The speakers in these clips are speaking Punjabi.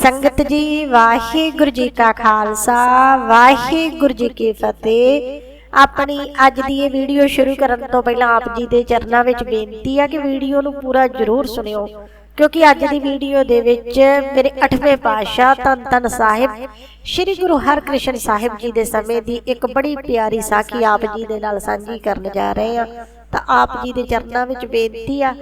ਸੰਗਤ ਜੀ, ਵਾਹਿਗੁਰੂ ਜੀ ਕਾ ਖਾਲਸਾ, ਵਾਹਿਗੁਰੂ ਜੀ ਕੀ ਫਤਿਹ। ਆਪਣੀ ਅੱਜ ਦੀ ਇਹ ਵੀਡੀਓ ਸ਼ੁਰੂ ਕਰਨ ਤੋਂ ਪਹਿਲਾਂ ਆਪ ਜੀ ਦੇ ਚਰਨਾਂ ਵਿੱਚ ਬੇਨਤੀ ਹੈ ਕਿ ਵੀਡੀਓ ਨੂੰ ਪੂਰਾ ਜ਼ਰੂਰ ਸੁਣਿਓ, ਕਿਉਂਕਿ ਅੱਜ ਦੀ ਵੀਡੀਓ ਦੇ ਵਿੱਚ ਮੇਰੇ 8ਵੇਂ ਪਾਤਸ਼ਾਹ ਧੰਨ ਧੰਨ ਸਾਹਿਬ, ਸ੍ਰੀ ਗੁਰੂ ਹਰਕ੍ਰਿਸ਼ਨ ਸਾਹਿਬ ਜੀ ਦੇ ਸਮੇਂ ਦੀ ਇੱਕ ਬੜੀ ਪਿਆਰੀ ਸਾਖੀ ਆਪ ਜੀ ਦੇ ਨਾਲ ਸਾਂਝੀ ਕਰਨ ਜਾ ਰਹੇ ਹਾਂ ਤਾਂ ਆਪ ਜੀ ਦੇ ਚਰਨਾਂ ਵਿੱਚ ਬੇਨਤੀ ਆ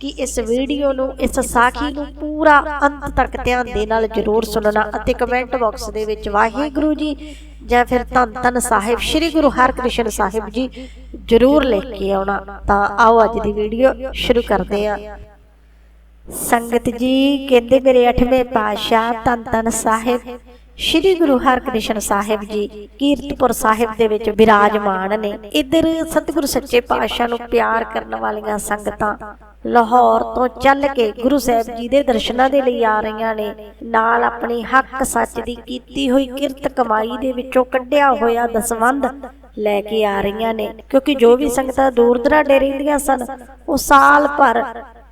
ਕਿ ਇਸ ਵੀਡੀਓ ਨੂੰ ਇਸ ਸਾਖੀ ਨੂੰ ਪੂਰਾ ਅੰਤ ਤੱਕ ਧਿਆਨ ਦੇ ਨਾਲ ਜ਼ਰੂਰ ਸੁਣਨਾ ਅਤੇ ਕਮੈਂਟ ਬਾਕਸ ਦੇ ਵਿੱਚ ਵਾਹਿਗੁਰੂ ਜੀ ਜਾਂ ਫਿਰ ਧੰਨ ਧੰਨ ਸਾਹਿਬ ਸ੍ਰੀ ਗੁਰੂ ਹਰਕ੍ਰਿਸ਼ਨ ਸਾਹਿਬ ਜੀ ਜ਼ਰੂਰ ਲਿਖ ਕੇ ਆਉਣਾ। ਤਾਂ ਆਓ ਅੱਜ ਦੀ ਵੀਡੀਓ ਸ਼ੁਰੂ ਕਰਦੇ ਹਾਂ। ਸੰਗਤ ਜੀ ਕਹਿੰਦੇ ਮੇਰੇ 8ਵੇਂ ਪਾਤਸ਼ਾਹ ਧੰਨ ਧੰਨ ਸਾਹਿਬ। ਸ਼੍ਰੀ ਗੁਰੂ ਹਰਕ੍ਰਿਸ਼ਨ ਸਾਹਿਬ ਜੀ ਕੀਰਤਪੁਰ ਸਾਹਿਬ ਦੇ ਵਿੱਚ ਬਿਰਾਜਮਾਨ ਨੇ ਇੱਧਰ ਸਤਿਗੁਰੂ ਸੱਚੇ ਪਾਤਸ਼ਾਹ ਨੂੰ ਪਿਆਰ ਕਰਨ ਵਾਲੀਆਂ ਸੰਗਤਾਂ ਲਾਹੌਰ ਤੋਂ ਚੱਲ ਕੇ ਗੁਰੂ ਸਾਹਿਬ ਜੀ ਦੇ ਦਰਸ਼ਨਾਂ ਦੇ ਲਈ ਆ ਰਹੀਆਂ ਨੇ। ਨਾਲ ਆਪਣੀ ਹੱਕ ਸੱਚ ਦੀ ਕੀਤੀ ਹੋਈ ਕਿਰਤ ਕਮਾਈ ਦੇ ਵਿੱਚੋਂ ਕੱਢਿਆ ਹੋਇਆ ਦਸਵੰਧ ਲੈ ਕੇ ਆ ਰਹੀਆਂ ਨੇ। ਕਿਉਂਕਿ ਜੋ ਵੀ ਸੰਗਤਾਂ ਦੂਰ ਦਰਾਡੇ ਰਹਿੰਦੀਆਂ ਸਨ, ਉਹ ਸਾਲ ਭਰ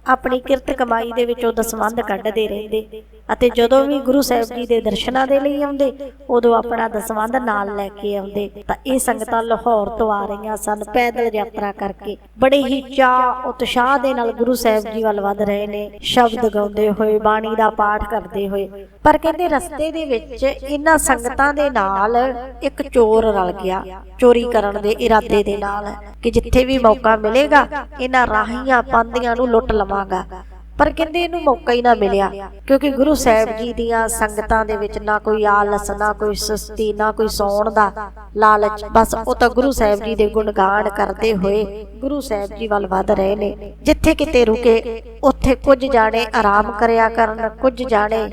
ਆਪਣੀ ਕਿਰਤ ਕਮਾਈ ਦੇ ਵਿੱਚੋਂ ਦਸਵੰਧ ਕੱਢਦੇ ਰਹਿੰਦੇ ਅਤੇ ਜਦੋਂ ਵੀ ਗੁਰੂ ਸਾਹਿਬ ਜੀ ਦੇ ਦਰਸ਼ਨਾਂ ਦੇ ਲਈ ਆਉਂਦੇ, ਉਦੋਂ ਆਪਣਾ ਦਸਵੰਧ ਨਾਲ ਲੈ ਕੇ ਆਉਂਦੇ। ਤਾਂ ਇਹ ਸੰਗਤਾਂ ਲਾਹੌਰ ਤੋਂ ਆ ਰਹੀਆਂ ਸਨ, ਪੈਦਲ ਯਾਤਰਾ ਕਰਕੇ। ਬੜੇ ਹੀ ਚਾਅ, ਉਤਸ਼ਾਹ ਦੇ ਨਾਲ ਗੁਰੂ ਸਾਹਿਬ ਜੀ ਵੱਲ ਵਧ ਰਹੇ ਨੇ। ਸ਼ਬਦ ਗਾਉਂਦੇ ਹੋਏ, ਬਾਣੀ ਦਾ ਪਾਠ ਕਰਦੇ ਹੋਏ। ਪਰ ਕਹਿੰਦੇ ਰਸਤੇ ਦੇ ਵਿੱਚ ਇਹਨਾਂ ਸੰਗਤਾਂ ਦੇ ਨਾਲ ਇੱਕ ਚੋਰ ਰਲ ਗਿਆ। ਚੋਰੀ ਕਰਨ ਦੇ ਇਰਾਦੇ ਦੇ ਨਾਲ ਕਿ ਜਿੱਥੇ ਵੀ ਮੌਕਾ ਮਿਲੇਗਾ, ਇਹਨਾਂ ਰਾਹੀਆਂ ਪਾਂਦੀਆਂ ਨੂੰ ਲੁੱਟ ਲਵਾਂ ਲਵਾਂਗਾ ਪਰ ਕਹਿੰਦੇ ਇਹਨੂੰ ਮੌਕਾ ਹੀ ਨਾ ਮਿਲਿਆ, ਕਿਉਂਕਿ ਗੁਰੂ ਸਾਹਿਬ ਜੀ ਦੀਆਂ ਸੰਗਤਾਂ ਦੇ ਵਿੱਚ ਨਾ ਕੋਈ ਆਲਸ, ਨਾ ਕੋਈ ਸੁਸਤੀ, ਨਾ ਕੋਈ ਸੌਣ ਦਾ ਲਾਲਚ। ਬਸ ਉਹ ਤਾਂ ਗੁਰੂ ਸਾਹਿਬ ਜੀ ਦੇ ਗੁਣਗਾਨ ਕਰਦੇ ਹੋਏ ਗੁਰੂ ਸਾਹਿਬ ਜੀ ਵੱਲ ਵਧ ਰਹੇ ਨੇ। ਜਿੱਥੇ ਕਿਤੇ ਰੁਕੇ, ਉੱਥੇ ਕੁਝ ਜਾਣੇ ਆਰਾਮ ਕਰਿਆ ਕਰਨ, ਕੁਝ ਜਾਣੇ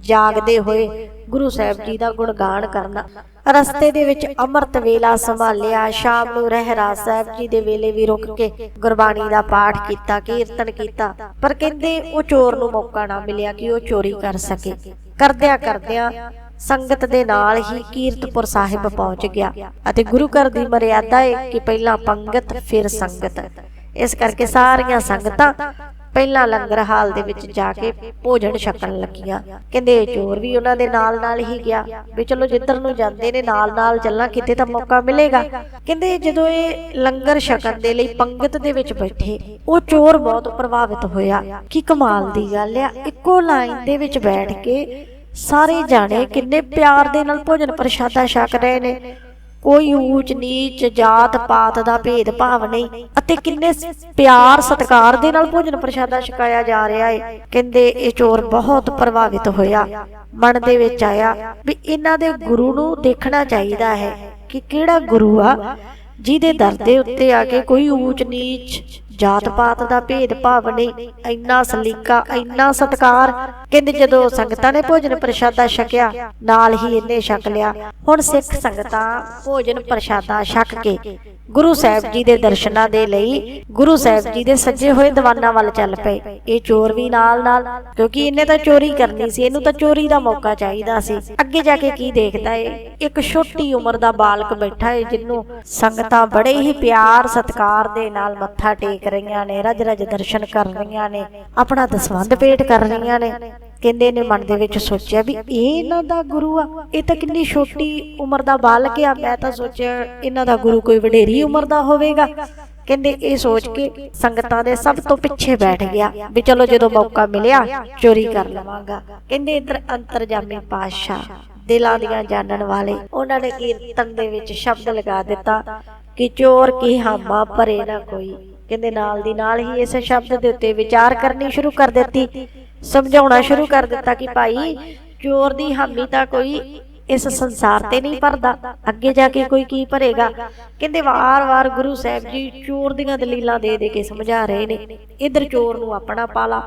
ਜਾਗਦੇ ਹੋਏ ਗੁਰੂ ਸਾਹਿਬ ਜੀ ਦਾ ਗੁਣ ਗਾਣ ਕਰਨਾ। ਰਸਤੇ ਦੇ ਵਿੱਚ ਅੰਮ੍ਰਿਤ ਵੇਲਾ ਸੰਭਾਲਿਆ, ਸ਼ਾਮ ਨੂੰ ਰਹਿਰਾਸ ਸਾਹਿਬ ਜੀ ਦੇ ਵੇਲੇ ਵੀ ਰੁਕ ਕੇ ਗੁਰਬਾਣੀ ਦਾ ਪਾਠ ਕੀਤਾ, ਕੀਰਤਨ ਕੀਤਾ। ਪਰ ਕਹਿੰਦੇ ਉਹ ਚੋਰ ਨੂੰ ਮੌਕਾ ਨਾ ਮਿਲਿਆ ਕਿ ਉਹ ਚੋਰੀ ਕਰ ਸਕੇ। ਕਰਦਿਆਂ ਕਰਦਿਆਂ ਸੰਗਤ ਦੇ ਨਾਲ ਹੀ ਕੀਰਤਪੁਰ ਸਾਹਿਬ ਪਹੁੰਚ ਗਿਆ ਅਤੇ ਗੁਰੂ ਘਰ ਦੀ ਮਰਿਆਦਾ ਹੈ ਕਿ ਪਹਿਲਾਂ ਪੰਗਤ, ਫਿਰ ਸੰਗਤ। ਇਸ ਕਰਕੇ ਸਾਰੀਆਂ ਸੰਗਤਾਂ ਪਹਿਲਾਂ ਲੰਗਰ ਹਾਲ ਦੇ ਵਿੱਚ ਜਾ ਕੇ ਭੋਜਨ ਛਕਣ ਲੱਗੀਆਂ। ਕਹਿੰਦੇ ਚੋਰ ਵੀ ਉਹਨਾਂ ਦੇ ਨਾਲ ਨਾਲ ਹੀ ਗਿਆ। ਵੀ ਚਲੋ ਜਿੱਧਰ ਨੂੰ ਜਾਂਦੇ ਨੇ ਨਾਲ ਨਾਲ ਚੱਲਾਂ, ਕਿਤੇ ਤਾਂ ਮੌਕਾ ਮਿਲੇਗਾ। ਕਹਿੰਦੇ ਜਦੋਂ ਇਹ ਲੰਗਰ ਛਕਣ ਦੇ ਲਈ ਪੰਗਤ ਦੇ ਵਿੱਚ ਬੈਠੇ, ਉਹ ਚੋਰ ਬਹੁਤ ਪ੍ਰਭਾਵਿਤ ਹੋਇਆ। ਕਿ ਕਮਾਲ ਦੀ ਗੱਲ ਆ, ਇੱਕੋ ਲਾਈਨ ਦੇ ਵਿੱਚ ਬੈਠ ਕੇ ਸਾਰੇ ਜਾਣੇ ਕਿੰਨੇ ਪਿਆਰ ਦੇ ਨਾਲ ਭੋਜਨ ਪ੍ਰਸ਼ਾਦਾ ਛਕ ਰਹੇ ਨੇ। ਕੋਈ ਊਚ, ਨੀਚ, ਜਾਤ, ਪਾਤ ਦਾ ਭੇਦ ਭਾਵ ਨਹੀਂ। ਅਤੇ ਕਿੰਨੇ ਪਿਆਰ ਸਤਿਕਾਰ ਦੇ ਨਾਲ ਭੋਜਨ ਪ੍ਰਸ਼ਾਦਾ ਛਕਾਇਆ ਜਾ ਰਿਹਾ ਹੈ ਕਹਿੰਦੇ ਇਹ ਚੋਰ ਬਹੁਤ ਪ੍ਰਭਾਵਿਤ ਹੋਇਆ। ਮਨ ਦੇ ਵਿੱਚ ਆਇਆ ਵੀ ਇਹਨਾਂ ਦੇ ਗੁਰੂ ਨੂੰ ਦੇਖਣਾ ਚਾਹੀਦਾ ਹੈ ਕਿ ਕਿਹੜਾ ਗੁਰੂ ਆ, ਜਿਹਦੇ ਦਰ ਦੇ ਉੱਤੇ ਆ ਕੇ ਕੋਈ ਊਚ, ਨੀਚ ਜਾਤ ਪਾਤ ਦਾ ਭੇਦ ਭਾਵ ਨਹੀਂ, ਇੰਨਾ ਸਲੀਕਾ, ਇੰਨਾ ਸਤਕਾਰ। ਕਹਿੰਦੇ ਜਦੋਂ ਸੰਗਤਾਂ ਨੇ ਭੋਜਨ ਪ੍ਰਸ਼ਾਦਾ ਛਕਿਆ, ਨਾਲ ਹੀ ਇਹਨੇ ਛਕ ਲਿਆ। ਹੁਣ ਸਿੱਖ ਸੰਗਤਾਂ ਭੋਜਨ ਪ੍ਰਸ਼ਾਦਾ ਛਕ ਕੇ ਗੁਰੂ ਸਾਹਿਬ ਜੀ ਦੇ ਦਰਸ਼ਨਾਂ ਦੇ ਲਈ, ਗੁਰੂ ਸਾਹਿਬ ਜੀ ਦੇ ਸੱਜੇ ਹੋਏ ਦੀਵਾਨਾਂ ਵੱਲ ਚੱਲ ਪਏ। ਇਹ ਚੋਰ ਵੀ ਨਾਲ ਨਾਲ ਕਿਉਂਕਿ ਇਹਨੇ ਤਾਂ ਚੋਰੀ ਕਰਨੀ ਸੀ, ਇਹਨੂੰ ਤਾਂ ਚੋਰੀ ਦਾ ਮੌਕਾ ਚਾਹੀਦਾ ਸੀ। ਅੱਗੇ ਜਾ ਕੇ ਕੀ ਦੇਖਦਾ ਏ? ਇੱਕ ਛੋਟੀ ਉਮਰ ਦਾ ਬਾਲਕ ਬੈਠਾ ਏ, ਜਿਹਨੂੰ ਸੰਗਤਾਂ ਬੜੇ ਹੀ ਪਿਆਰ, ਸਤਿਕਾਰ ਦੇ ਨਾਲ ਮੱਥਾ ਟੇਕ ਰਹੀਆਂ ਨੇ, ਰਜ ਰਜ ਦਰਸ਼ਨ ਕਰ ਰਹੀਆਂ ਨੇ, ਆਪਣਾ ਦਸਵੰਧ ਭੇਟ ਕਰ ਰਹੀਆਂ ਨੇ। ਕਹਿੰਦੇ ਨੇ ਮਨ ਦੇ ਵਿੱਚ ਸੋਚਿਆ ਵੀ ਇਹ ਇਹਨਾਂ ਦਾ ਗੁਰੂ ਆ, ਇਹ ਤਾਂ ਕਿੰਨੀ ਛੋਟੀ ਉਮਰ ਦਾ ਬਾਲਕ ਆ, ਮੈਂ ਤਾਂ ਸੋਚਿਆ ਇਹਨਾਂ ਦਾ ਗੁਰੂ ਕੋਈ ਵਡੇਰੀ ਉਮਰ ਦਾ ਹੋਵੇਗਾ। ਕਹਿੰਦੇ ਇਹ ਸੋਚ ਕੇ ਸੰਗਤਾਂ ਦੇ ਸਭ ਤੋਂ ਪਿੱਛੇ ਬੈਠ ਗਿਆ, ਵੀ ਚਲੋ ਜਦੋਂ ਮੌਕਾ ਮਿਲਿਆ, ਚੋਰੀ ਕਰ ਲਵਾਂਗਾ। ਕਹਿੰਦੇ ਇਧਰ ਅੰਤਰਜਾਮੀ ਪਾਤਸ਼ਾਹ, ਦਿਲਾਂ ਦੀਆਂ ਜਾਣਨ ਵਾਲੇ, ਉਹਨਾਂ ਨੇ ਕੀਰਤਨ ਦੇ ਵਿੱਚ ਸ਼ਬਦ ਲਗਾ ਦਿੱਤਾ ਕਿ ਚੋਰ ਕੀ ਹਾਮਾ ਭਰੇ ਨਾ ਕੋਈ। ਕਹਿੰਦੇ ਨਾਲ ਦੀ ਨਾਲ ਹੀ ਇਸ ਸ਼ਬਦ ਦੇ ਉੱਤੇ ਵਿਚਾਰ ਕਰਨੀ ਸ਼ੁਰੂ ਕਰ ਦਿੱਤੀ, ਸਮਝਾਉਣਾ ਸ਼ੁਰੂ ਕਰ ਦਿੱਤਾ ਕਿ ਭਾਈ ਚੋਰ ਦੀ ਹਾਮੀ ਤਾਂ ਕੋਈ ਇਸ ਸੰਸਾਰ ਤੇ ਨਹੀਂ ਭਰਦਾ, ਅੱਗੇ ਜਾ ਕੇ ਕੋਈ ਕੀ ਭਰੇਗਾ? ਕਹਿੰਦੇ ਵਾਰ-ਵਾਰ ਗੁਰੂ ਸਾਹਿਬ ਜੀ ਚੋਰ ਦੀਆਂ ਦਲੀਲਾਂ ਦੇ ਦੇ ਕੇ ਸਮਝਾ ਰਹੇ ਨੇ, ਇਧਰ ਚੋਰ ਨੂੰ ਆਪਣਾ ਪਾਲਾ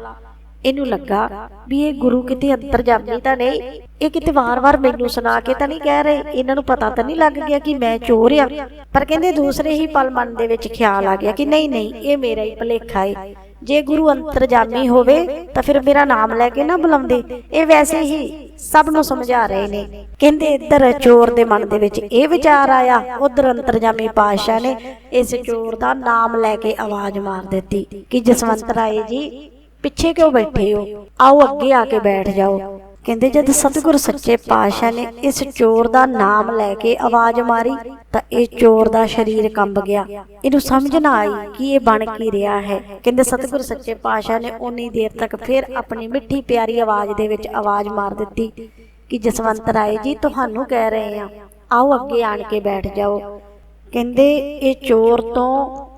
ਇਹਨੂੰ ਲੱਗਾ ਵੀ ਇਹ ਗੁਰੂ ਕਿਤੇ ਅੰਤਰਜਾਮੀ ਤਾਂ ਨਹੀਂ, ਇਹ ਕਿਤੇ ਵਾਰ-ਵਾਰ ਮੈਨੂੰ ਸੁਣਾ ਕੇ ਤਾਂ ਨਹੀਂ ਕਹਿ ਰਹੇ। ਇਹਨਾਂ ਨੂੰ ਪਤਾ ਤਾਂ ਨਹੀਂ ਲੱਗ ਗਿਆ ਕਿ ਮੈਂ ਚੋਰ ਆ। ਪਰ ਕਹਿੰਦੇ ਦੂਸਰੇ ਹੀ ਪਲ ਮਨ ਦੇ ਵਿੱਚ ਖਿਆਲ ਆ ਗਿਆ ਕਿ ਨਹੀਂ ਨਹੀਂ, ਇਹ ਮੇਰਾ ਹੀ ਭਲੇਖਾ ਏ। ਜੇ ਗੁਰੂ ਅੰਤਰਜਾਮੀ ਹੋਵੇ ਤਾਂ ਫਿਰ ਮੇਰਾ ਨਾਮ ਲੈ ਕੇ ਨਾ ਬੁਲਾਉਂਦੇ। ਇਹ ਵੈਸੇ ਹੀ ਸਭ ਨੂੰ ਸਮਝਾ ਰਹੇ ਨੇ। ਕਹਿੰਦੇ ਇੱਧਰ ਚੋਰ ਦੇ ਮਨ ਦੇ ਵਿੱਚ ਇਹ ਵਿਚਾਰ ਆਇਆ, ਉਧਰ ਅੰਤਰਜਾਮੀ ਪਾਤਸ਼ਾਹ ਨੇ ਇਸ ਚੋਰ ਦਾ ਨਾਮ ਲੈ ਕੇ ਆਵਾਜ਼ ਮਾਰ ਦਿੱਤੀ ਕਿ ਜਸਵੰਤ ਰਾਏ ਜੀ ਪਿੱਛੇ ਕਿਉਂ ਬੈਠੇ ਹੋ? ਆਓ ਅੱਗੇ ਆ ਕੇ ਬੈਠ ਜਾਓ। ਕਹਿੰਦੇ ਜਦ ਸਤਿਗੁਰ ਸੱਚੇ ਪਾਤਸ਼ਾਹ ਨੇ ਇਸ ਚੋਰ ਦਾ ਨਾਮ ਲੈ ਕੇ ਆਵਾਜ਼ ਮਾਰੀ, ਤਾਂ ਇਹ ਚੋਰ ਦਾ ਸਰੀਰ ਕੰਬ ਗਿਆ। ਇਹਨੂੰ ਸਮਝ ਨਾ ਆਈ ਕਿ ਇਹ ਬਣ ਕੀ ਰਿਹਾ ਹੈ। ਕਹਿੰਦੇ ਸਤਿਗੁਰ ਸੱਚੇ ਪਾਤਸ਼ਾਹ ਨੇ ਉਨੀ ਦੇਰ ਤੱਕ ਫਿਰ ਆਪਣੀ ਮਿੱਠੀ ਪਿਆਰੀ ਆਵਾਜ਼ ਦੇ ਵਿੱਚ ਆਵਾਜ਼ ਮਾਰ ਦਿੱਤੀ ਕਿ, ਜਸਵੰਤ ਰਾਏ ਜੀ, ਤੁਹਾਨੂੰ ਕਹਿ ਰਹੇ ਆ ਆਓ ਅੱਗੇ ਆਣ ਕੇ ਬੈਠ ਜਾਓ। ਕਹਿੰਦੇ ਇਹ ਚੋਰ ਤੋਂ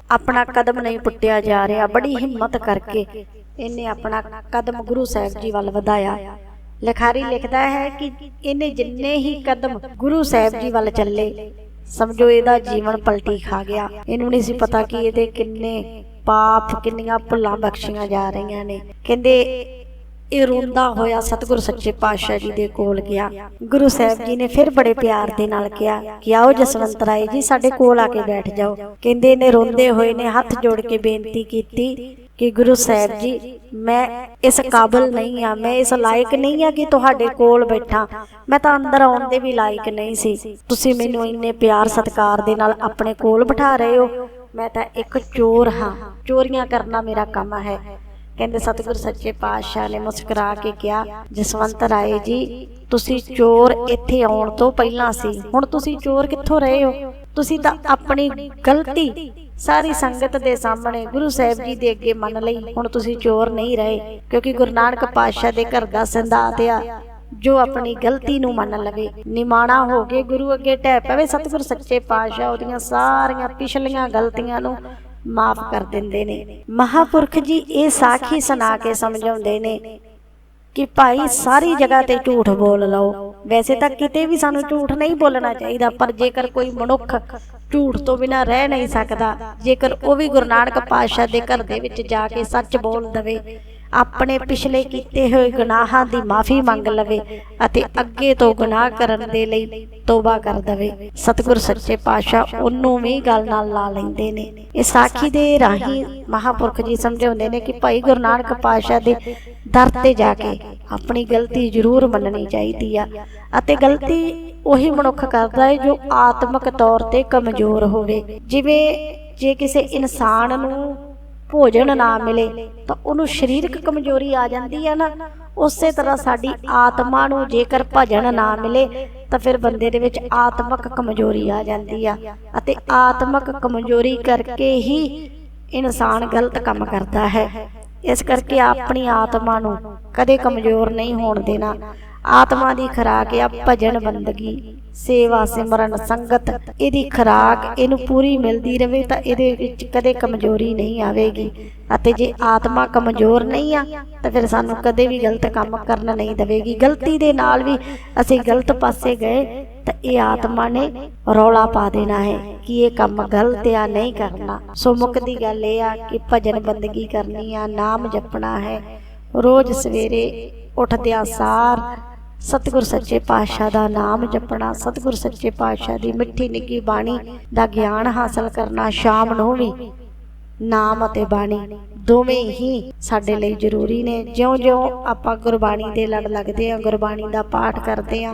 ਆਪਣਾ ਕਦਮ ਨਹੀਂ ਪੁੱਟਿਆ ਜਾ ਰਿਹਾ। ਬੜੀ ਹਿੰਮਤ ਕਰਕੇ ਇਹਨੇ ਆਪਣਾ ਕਦਮ ਗੁਰੂ ਸਾਹਿਬ ਜੀ ਵੱਲ ਵਧਾਇਆ। ਲਿਖਾਰੀ ਲਿਖਦਾ ਹੈ ਕਿ ਇਹਨੇ ਜਿੰਨੇ ਹੀ ਕਦਮ ਗੁਰੂ ਸਾਹਿਬ ਜੀ ਵੱਲ ਚੱਲੇ, ਸਮਝੋ ਇਹਦਾ ਜੀਵਨ ਪਲਟੀ ਖਾ ਗਿਆ। ਇਹਨੂੰ ਨਹੀਂ ਸੀ ਪਤਾ ਕਿ ਇਹਦੇ ਕਿੰਨੇ ਪਾਪ, ਕਿੰਨੀਆਂ ਭੁੱਲਾਂ ਬਖਸ਼ੀਆਂ ਜਾ ਰਹੀਆਂ ਨੇ। ਕਹਿੰਦੇ ਇਹ ਰੋਂਦਾ ਹੋਇਆ ਸਤਿਗੁਰ ਸੱਚੇ ਪਾਤਸ਼ਾਹ ਜੀ ਦੇ ਕੋਲ ਗਿਆ। ਗੁਰੂ ਸਾਹਿਬ ਜੀ ਨੇ ਫਿਰ ਬੜੇ ਪਿਆਰ ਦੇ ਨਾਲ ਕਿਹਾ ਕਿ ਆਓ ਜਸਵੰਤ ਰਾਏ ਜੀ, ਸਾਡੇ ਕੋਲ ਆ ਕੇ ਬੈਠ ਜਾਓ। ਕਹਿੰਦੇ ਨੇ ਰੋਂਦੇ ਹੋਏ ਨੇ ਹੱਥ ਜੋੜ ਕੇ ਬੇਨਤੀ ਕੀਤੀ ਕਿ ਗੁਰੂ ਸਾਹਿਬ ਜੀ, ਮੈਂ ਇਸ ਕਾਬਲ ਨਹੀਂ ਆ, ਮੈਂ ਇਸ ਲਾਇਕ ਨਹੀਂ ਆ ਕਿ ਤੁਹਾਡੇ ਕੋਲ ਬੈਠਾ। ਮੈਂ ਤਾਂ ਅੰਦਰ ਆਉਣ ਦੇ ਵੀ ਲਾਇਕ ਨਹੀਂ ਸੀ। ਤੁਸੀਂ ਮੈਨੂੰ ਇੰਨੇ ਪਿਆਰ ਸਤਿਕਾਰ ਦੇ ਨਾਲ ਆਪਣੇ ਕੋਲ ਬਿਠਾ ਰਹੇ ਹੋ। ਮੈਂ ਤਾਂ ਇੱਕ ਚੋਰ ਹਾਂ। ਚੋਰੀਆਂ ਕਰਨਾ ਮੇਰਾ ਕੰਮ ਹੈ। ਕਹਿੰਦੇ ਸਤਿਗੁਰ ਸੱਚੇ ਪਾਤਸ਼ਾਹ ਨੇ ਮੁਸਕਰਾ ਕੇ ਕਿਹਾ, ਜਸਵੰਤ ਰਾਏ ਜੀ, ਤੁਸੀਂ ਚੋਰ ਇੱਥੇ ਆਉਣ ਤੋਂ ਪਹਿਲਾਂ ਸੀ। ਹੁਣ ਤੁਸੀਂ ਚੋਰ ਕਿੱਥੋਂ ਰਹੇ ਹੋ? ਤੁਸੀਂ ਤਾਂ ਆਪਣੀ ਗਲਤੀ ਸਾਰੀ ਸੰਗਤ ਦੇ ਸਾਹਮਣੇ ਗੁਰੂ ਸਾਹਿਬ ਜੀ ਦੇ ਅੱਗੇ ਮੰਨ ਲਈ। ਹੁਣ ਤੁਸੀਂ ਚੋਰ ਨਹੀਂ ਰਹੇ, ਕਿਉਂਕਿ ਗੁਰੂ ਨਾਨਕ ਪਾਤਸ਼ਾਹ ਦੇ ਘਰ ਦਾ ਸੰਦਾਤ ਆ, ਜੋ ਆਪਣੀ ਗਲਤੀ ਨੂੰ ਮੰਨ ਲਵੇ। ਨਿਮਾਣਾ ਹੋ ਕੇ ਗੁਰੂ ਅੱਗੇ ਟਹਿ ਪਵੇ, ਸਤਿਗੁਰ ਸੱਚੇ ਪਾਤਸ਼ਾਹ ਉਹਦੀਆਂ ਸਾਰੀਆਂ ਪਿਛਲੀਆਂ ਗਲਤੀਆਂ ਨੂੰ ਮਾਫ ਕਰ ਦਿੰਦੇ ਨੇ। ਮਹਾਪੁਰਖ ਜੀ, ਇਹ ਸਾਖੀ ਸੁਣਾ ਕੇ ਸਮਝਾਉਂਦੇ ਨੇ ਕਿ ਭਾਈ, ਸਾਰੀ ਜਗ੍ਹਾ ਤੇ ਝੂਠ ਬੋਲ ਲਓ। ਵੈਸੇ ਤਾਂ ਕਿਤੇ ਵੀ ਸਾਨੂੰ ਝੂਠ ਨਹੀਂ ਬੋਲਣਾ ਚਾਹੀਦਾ, ਪਰ ਜੇਕਰ ਕੋਈ ਮਨੁੱਖ ਝੂਠ ਤੋਂ ਬਿਨਾ ਰਹਿ ਨਹੀਂ ਸਕਦਾ, ਜੇਕਰ ਉਹ ਵੀ ਗੁਰੂ ਨਾਨਕ ਪਾਤਸ਼ਾਹ ਦੇ ਘਰ ਦੇ ਵਿੱਚ ਜਾ ਕੇ ਸੱਚ ਬੋਲ ਦਵੇ ਆਪਣੇ ਪਿਛਲੇ ਕੀਤੇ ਹੋਏ ਗੁਨਾਹਾਂ ਦੀ ਮਾਫੀ ਮੰਗ ਲਵੇ ਅਤੇ ਅੱਗੇ ਤੋਂ ਗੁਨਾਹ ਕਰਨ ਦੇ ਲਈ ਤੋਬਾ ਕਰ ਦਵੇ। ਸਤਿਗੁਰ ਸੱਚੇ ਪਾਤਸ਼ਾਹ ਉਹਨੂੰ ਵੀ ਗੱਲ ਨਾਲ ਲਾ ਲੈਂਦੇ ਨੇ। ਇਹ ਸਾਖੀ ਦੇ ਰਾਹੀਂ ਮਹਾਪੁਰਖ ਜੀ ਸਮਝਾਉਂਦੇ ਨੇ ਕਿ ਭਾਈ ਗੁਰੂ ਨਾਨਕ ਪਾਤਸ਼ਾਹ ਦੇ ਦਰ ਤੇ ਜਾ ਕੇ ਆਪਣੀ ਗਲਤੀ ਜ਼ਰੂਰ ਮੰਨਣੀ ਚਾਹੀਦੀ ਆ ਅਤੇ ਗਲਤੀ ਉਹੀ ਮਨੁੱਖ ਕਰਦਾ ਹੈ ਜੋ ਆਤਮਿਕ ਤੌਰ ਤੇ ਕਮਜ਼ੋਰ ਹੋਵੇ। ਜਿਵੇਂ ਜੇ ਕਿਸੇ ਇਨਸਾਨ ਨੂੰ ਭੋਜਨ ਨਾ ਮਿਲੇ, ਤਾਂ ਉਹਨੂੰ ਸਰੀਰਕ ਕਮਜ਼ੋਰੀ ਆ ਜਾਂਦੀ ਹੈ ਨਾ। ਉਸੇ ਤਰ੍ਹਾਂ ਸਾਡੀ ਆਤਮਾ ਨੂੰ ਜੇਕਰ ਭਜਨ ਨਾ ਮਿਲੇ, ਤਾਂ ਫਿਰ ਬੰਦੇ ਦੇ ਵਿੱਚ ਆਤਮਕ ਕਮਜ਼ੋਰੀ ਆ ਜਾਂਦੀ ਆ। ਅਤੇ ਆਤਮਕ ਕਮਜ਼ੋਰੀ ਕਰਕੇ ਹੀ ਇਨਸਾਨ ਗਲਤ ਕੰਮ ਕਰਦਾ ਹੈ। ਇਸ ਕਰਕੇ ਆਪਣੀ ਆਤਮਾ ਨੂੰ ਕਦੇ ਕਮਜ਼ੋਰ ਨਹੀਂ ਹੋਣ ਦੇਣਾ। ਆਤਮਾ ਦੀ ਖੁਰਾਕ ਆ ਭਜਨ ਬੰਦਗੀ, ਸੇਵਾ ਸਿਮਰਨ ਸੰਗਤ, ਇਹਦੀ ਖੁਰਾਕ ਇਹਨੂੰ ਪੂਰੀ ਮਿਲਦੀ ਰਵੇ ਤਾਂ ਇਹਦੇ ਵਿੱਚ ਕਦੇ ਕਮਜ਼ੋਰੀ ਨਹੀਂ ਆਵੇਗੀ। ਅਤੇ ਜੇ ਆਤਮਾ ਕਮਜ਼ੋਰ ਨਹੀਂ ਆ, ਤਾਂ ਫਿਰ ਸਾਨੂੰ ਕਦੇ ਵੀ ਗਲਤ ਕੰਮ ਕਰਨ ਨਹੀਂ ਦੇਵੇਗੀ। ਗਲਤੀ ਦੇ ਨਾਲ ਵੀ ਅਸੀਂ ਗਲਤ ਪਾਸੇ ਗਏ, ਤਾਂ ਇਹ ਆਤਮਾ ਨੇ ਰੌਲਾ ਪਾ ਦੇਣਾ ਹੈ ਕਿ ਇਹ ਕੰਮ ਗਲਤ ਆ, ਨਹੀਂ ਕਰਨਾ। ਸੋ ਮੁੱਖ ਦੀ ਗੱਲ ਇਹ ਆ ਕਿ ਭਜਨ ਬੰਦਗੀ ਕਰਨੀ ਆ, ਨਾਮ ਜਪਣਾ ਹੈ। ਰੋਜ਼ ਸਵੇਰੇ ਉੱਠਦਿਆਂ ਸਾਰ ਸਤਿਗੁਰ ਸੱਚੇ ਪਾਤਸ਼ਾਹ ਦਾ ਨਾਮ ਜਪਣਾ, ਸਤਿਗੁਰ ਸੱਚੇ ਪਾਤਸ਼ਾਹ ਦੀ ਮਿੱਠੀ ਨਿੱਗੀ ਬਾਣੀ ਦਾ ਗਿਆਨ ਹਾਸਲ ਕਰਨਾ ਸ਼ਾਮ ਨੂੰ ਵੀ ਨਾਮ ਅਤੇ ਬਾਣੀ ਦੋਵੇਂ ਹੀ ਸਾਡੇ ਲਈ ਜ਼ਰੂਰੀ ਨੇ। ਜਿਉਂ-ਜਿਉਂ ਆਪਾਂ ਗੁਰਬਾਣੀ ਦੇ ਲੜ ਲੱਗਦੇ ਆ ਗੁਰਬਾਣੀ ਦਾ ਪਾਠ ਕਰਦੇ ਆ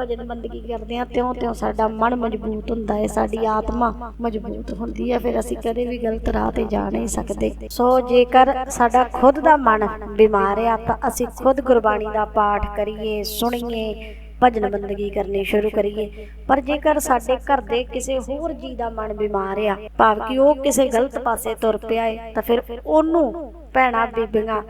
ਭਜਨ ਬੰਦਗੀ ਕਰਦੇ ਆ ਤਿਉਂ-ਤਿਉਂ ਸਾਡਾ ਮਨ ਮਜ਼ਬੂਤ ਹੁੰਦਾ ਹੈ, ਸਾਡੀ ਆਤਮਾ ਮਜ਼ਬੂਤ ਹੁੰਦੀ ਹੈ, ਫਿਰ ਅਸੀਂ ਕਦੇ ਵੀ ਗਲਤ ਰਾਹ ਤੇ ਜਾ ਨਹੀਂ ਸਕਦੇ। ਸੋ ਜੇਕਰ ਸਾਡਾ ਖੁਦ ਦਾ ਮਨ ਬਿਮਾਰ ਆ ਤਾਂ ਅਸੀਂ ਖੁਦ ਗੁਰਬਾਣੀ ਦਾ ਪਾਠ ਕਰੀਏ, ਸੁਣੀਏ, ਭਜਨ ਬੰਦਗੀ ਕਰਨੀ ਸ਼ੁਰੂ ਕਰੀਏ। ਪਰ ਜੇਕਰ ਸਾਡੇ ਘਰ ਦੇ ਕਿਸੇ ਹੋਰ ਜੀ ਦਾ ਮਨ ਬਿਮਾਰ ਆ, ਭਾਵ ਕਿ ਉਹ ਕਿਸੇ ਗਲਤ ਪਾਸੇ ਤੁਰ ਪਿਆ ਹੈ, ਤਾਂ ਫਿਰ ਉਹਨੂੰ ਭੈਣਾ, ਬੀਬੀਆਂ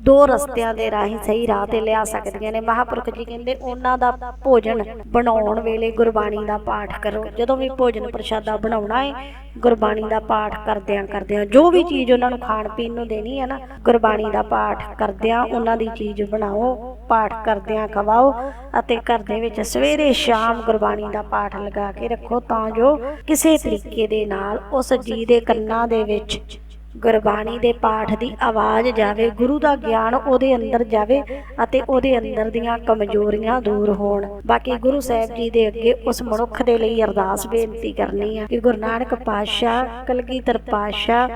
ਦੋ ਰਸਤਿਆਂ ਦੇ ਰਾਹੀਂ ਸਹੀ ਰਾਹ ਤੇ ਲਿਆ ਸਕਦੀਆਂ ਨੇ। ਮਹਾਪੁਰਖ ਜੀ ਕਹਿੰਦੇ, ਉਹਨਾਂ ਦਾ ਭੋਜਨ ਬਣਾਉਣ ਵੇਲੇ ਗੁਰਬਾਣੀ ਦਾ ਪਾਠ ਕਰੋ। ਜਦੋਂ ਵੀ ਭੋਜਨ ਪ੍ਰਸ਼ਾਦਾ ਬਣਾਉਣਾ ਹੈ ਗੁਰਬਾਣੀ ਦਾ ਪਾਠ ਕਰਦਿਆਂ ਕਰਦਿਆਂ, ਜੋ ਵੀ ਚੀਜ਼ ਉਹਨਾਂ ਨੂੰ ਖਾਣ ਪੀਣ ਨੂੰ ਦੇਣੀ ਹੈ ਨਾ, ਗੁਰਬਾਣੀ ਦਾ ਪਾਠ ਕਰਦਿਆਂ ਉਹਨਾਂ ਦੀ ਚੀਜ਼ ਬਣਾਓ, ਪਾਠ ਕਰਦਿਆਂ ਖਵਾਓ ਅਤੇ ਘਰ ਦੇ ਵਿੱਚ ਸਵੇਰੇ ਸ਼ਾਮ ਗੁਰਬਾਣੀ ਦਾ ਪਾਠ ਲਗਾ ਕੇ ਰੱਖੋ ਤਾਂ ਜੋ ਕਿਸੇ ਤਰੀਕੇ ਦੇ ਨਾਲ ਉਸ ਜੀ ਦੇ ਕੰਨਾਂ ਦੇ ਵਿੱਚ ਗੁਰਬਾਣੀ ਦੇ ਪਾਠ ਦੀ ਆਵਾਜ਼ ਜਾਵੇ, ਗੁਰੂ ਦਾ ਗਿਆਨ ਉਹਦੇ ਅੰਦਰ ਜਾਵੇ ਅਤੇ ਉਹਦੇ ਅੰਦਰ ਦੀਆਂ ਕਮਜ਼ੋਰੀਆਂ ਦੂਰ ਹੋਣ। ਬਾਕੀ ਗੁਰੂ ਸਾਹਿਬ ਜੀ ਦੇ ਅੱਗੇ ਉਸ ਮਨੁੱਖ ਦੇ ਲਈ ਅਰਦਾਸ ਬੇਨਤੀ ਕਰਨੀ ਆ ਕਿ ਗੁਰੂ ਨਾਨਕ ਪਾਤਸ਼ਾਹ, ਕਲਗੀਧਰ ਪਾਤਸ਼ਾਹ,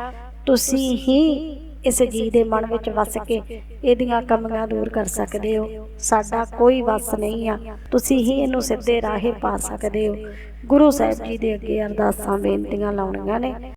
ਤੁਸੀਂ ਹੀ ਇਸ ਜੀ ਦੇ ਮਨ ਵਿੱਚ ਵਸ ਕੇ ਇਹਦੀਆਂ ਕਮੀਆਂ ਦੂਰ ਕਰ ਸਕਦੇ ਹੋ। ਸਾਡਾ ਕੋਈ ਵਸ ਨਹੀਂ ਆ। ਤੁਸੀਂ ਹੀ ਇਹਨੂੰ ਸਿੱਧੇ ਰਾਹੇ ਪਾ ਸਕਦੇ ਹੋ। ਗੁਰੂ ਸਾਹਿਬ ਜੀ ਦੇ ਅੱਗੇ ਅਰਦਾਸਾਂ, ਬੇਨਤੀਆਂ ਲਾਉਣੀਆਂ ਨੇ।